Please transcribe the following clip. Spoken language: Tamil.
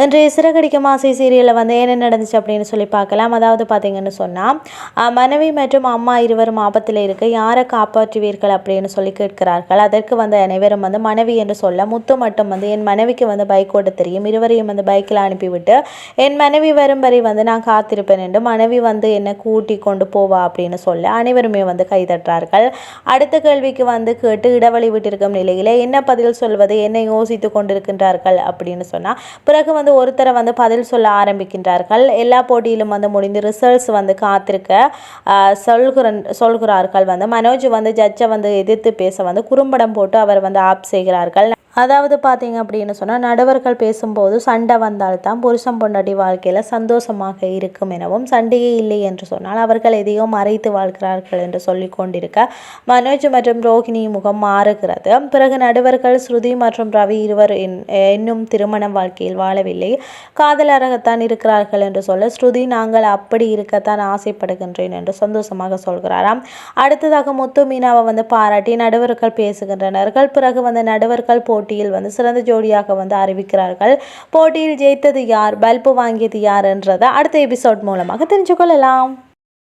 இன்றைய சிறகடிக்கும் ஆசை சீரியலில் வந்து என்ன நடந்துச்சு அப்படின்னு சொல்லி பார்க்கலாம். அதாவது பார்த்தீங்கன்னு சொன்னால் மனைவி மற்றும் அம்மா இருவரும் ஆபத்தில் இருக்க. யாரை காப்பாற்றுவீர்கள் அப்படின்னு சொல்லி கேட்கிறார்கள். அதற்கு வந்து அனைவரும் வந்து மனைவி என்று சொல்ல முத்து மட்டும் வந்து என் மனைவிக்கு வந்து பைக் ஓட்ட தெரியும். இருவரையும் வந்து பைக்கில் அனுப்பிவிட்டு என் மனைவி வரும் வரை வந்து நான் காத்திருப்பேன் என்று மனைவி வந்து என்னை கூட்டி கொண்டு போவா அப்படின்னு சொல்ல அனைவருமே வந்து கைதட்டுறார்கள். அடுத்த கேள்விக்கு வந்து கேட்டு இடவழி விட்டிருக்கும் நிலையில் என்ன பதில் சொல்வது என்ன யோசித்து கொண்டிருக்கின்றார்கள் அப்படின்னு சொன்னால் பிறகு வந்து ஒருத்தரை வந்து பதில் சொல்ல ஆரம்பிக்கின்றார்கள். எல்லா போட்டியிலும் வந்து முடிந்து ரிசல்ட்ஸ் வந்து காத்திருக்க சொல்கிற சொல்கிறார்கள் வந்து. மனோஜ் வந்து ஜட்ஜை வந்து எதிர்த்து பேச வந்து குறும்படம் போட்டு அவர் வந்து ஆப் செய்கிறார்கள். அதாவது பார்த்தீங்க அப்படின்னு சொன்னால் நடுவர்கள் பேசும்போது சண்டை வந்தால்தான் புருஷன் பொண்டாட்டி வாழ்க்கையில் சந்தோஷமாக இருக்கும் எனவும் சண்டையே இல்லை என்று சொன்னால் அவர்கள் எதையோ மறைத்து வாழ்கிறார்கள் என்று சொல்லி கொண்டிருக்க மனோஜ் மற்றும் ரோஹிணி முகம் மாறுகிறது. பிறகு நடுவர்கள் ஸ்ருதி மற்றும் ரவி இருவர் இன்னும் திருமண வாழ்க்கையில் வாழவில்லை. காதலராகத்தான் இருக்கிறார்கள் என்று சொல்ல ஸ்ருதி நாங்கள் அப்படி இருக்கத்தான் ஆசைப்படுகின்றேன் என்று சந்தோஷமாக சொல்கிறாராம். அடுத்ததாக முத்து மீனாவை வந்து பாராட்டி நடுவர்கள் பேசுகின்றனர்கள். பிறகு வந்து நடுவர்கள் போ போட்டியில் வந்து சிறந்த ஜோடியாக வந்து அறிவிக்கிறார்கள். போட்டியில் ஜெயித்தது யார்? பல்பு வாங்கியது யார் என்றதை அடுத்த எபிசோட் மூலமாக தெரிஞ்சு கொள்ளலாம்